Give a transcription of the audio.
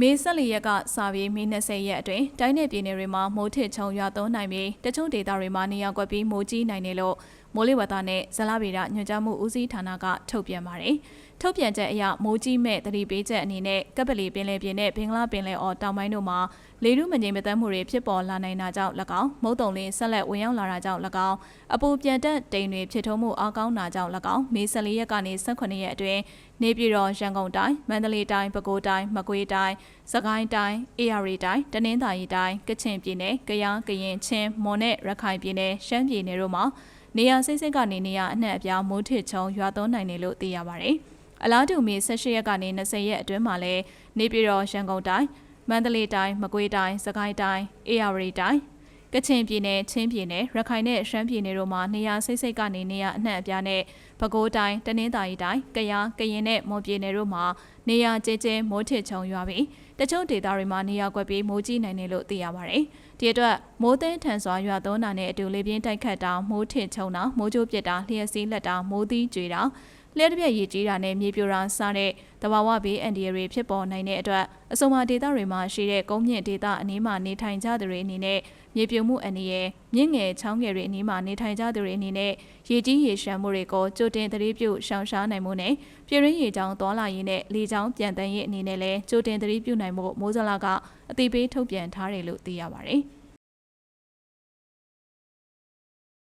မေ14ရက်ကစပြီးမေ20ရက်အတွင်းတိုင်းနယ်ပြည်နယ်တွေမှာမိုးထစ်ချုံရွာသွန်းနိုင်ပြီးတချို့ဒေသတွေမှာနေရာကွက်ပြီးမိုးကြီးနိုင်တယ်လို့ မိုးလေဝသနဲ့ဇလဗေဒညွှန်ကြားမှုဦးစီးဌာနကထုတ်ပြန်ပါတယ်။ထုတ်ပြန်ချက်အရမိုးကြီးမဲ့သတိပေးချက်အနေနဲ့ကပ်ပလီပင်လယ်ပြင်နဲ့ဘင်္ဂလားပင်လယ်အော်တောင်ပိုင်းတို့မှာလေထုမငြိမ်မသက်မှုတွေဖြစ်ပေါ်လာနိုင်တာကြောင့်၎င်းမုတ်တုံလင်းဆက်လက်ဝင်ရောက်လာတာကြောင့်၎င်းအပူပြန်တက်တိမ်တွေဖြစ်ထုံးမှုအကောင်းတာကြောင့်၎င်းမေ14ရက်ကနေ18ရက်အတွင်းနေပြည်တော်ရန်ကုန်တိုင်းမန္တလေးတိုင်းပဲခူးတိုင်းမကွေးတိုင်းစကိုင်းတိုင်းအေရီတိုင်းတနင်္သာရီတိုင်းကချင်ပြည်နယ်ကယားကရင်ချင်းမွန်နဲ့ရခိုင်ပြည်နယ်ရှမ်းပြည်နယ်တို့မှာ နေရာစိတ်စိတ်ကနေနေရာအနှံ့အပြားမိုးထစ်ချုံရွာသွန်းနိုင်တယ်လို့သိရပါတယ်။အလားတူမေ18ရက်ကနေ20ရက်အတွင်းမှာလည်းနေပြည်တော်ရန်ကုန်တိုင်းမန္တလေးတိုင်းမကွေးတိုင်းစကိုင်းတိုင်းအေရီတိုင်း ကချင်ပြည်နယ်ချင်းပြည်နယ်ရခိုင်နဲ့ရှမ်းပြည်နယ်တို့မှာနေရာစိတ်စိတ်ကနေနေရာအနှံ့အပြားနဲ့ပဲခူးတိုင်းတနင်္သာရီတိုင်းကယားကရင်နဲ့မွန်ပြည်နယ်တို့မှာနေရာကျဲကျဲမိုးထစ်ချုံရွာပြီးတချို့ဒေသတွေမှာနေရာကွက်ပြီးမိုးကြီးနိုင်တယ်လို့သိရပါတယ်။ဒီအတွက်မိုးသိမ်းထန်စွာရွာသွန်းတာနဲ့အတူလေပြင်းတိုက်ခတ်တာမိုးထစ်ချုံတာမိုးကြိုးပစ်တာလျှက်စီးလက်တာမိုးသီးကြွေတာ လျှက်တစ်ပြက်ရည်ကြီးတာနဲ့မြေပြိုတာစတဲ့တဘာဝဘေးအန်ဒီရီဖြစ်ပေါ်နိုင်တဲ့အတွက်အဆိုမာဒေသတွေမှာရှိတဲ့ကုန်းမြင့်ဒေသအနီးမှာနေထိုင်ကြသူတွေအနေနဲ့မြေပြိုမှုအန္တရာယ်မြင့်ငယ်ချောင်းငယ်တွေအနီးမှာနေထိုင်ကြသူတွေအနေနဲ့ရေကြီးရေရှမ်းမှုတွေကိုကြိုတင်သတိပြုရှောင်ရှားနိုင်မှုနဲ့ပြည်ရင်းရေချောင်းသွာလာရေးနဲ့လေချောင်းပြန်တန်းရေးအနေနဲ့လည်းကြိုတင်သတိပြုနိုင်မှုမိုးစလာကအသိပေးထုတ်ပြန်ထားတယ်လို့သိရပါတယ်။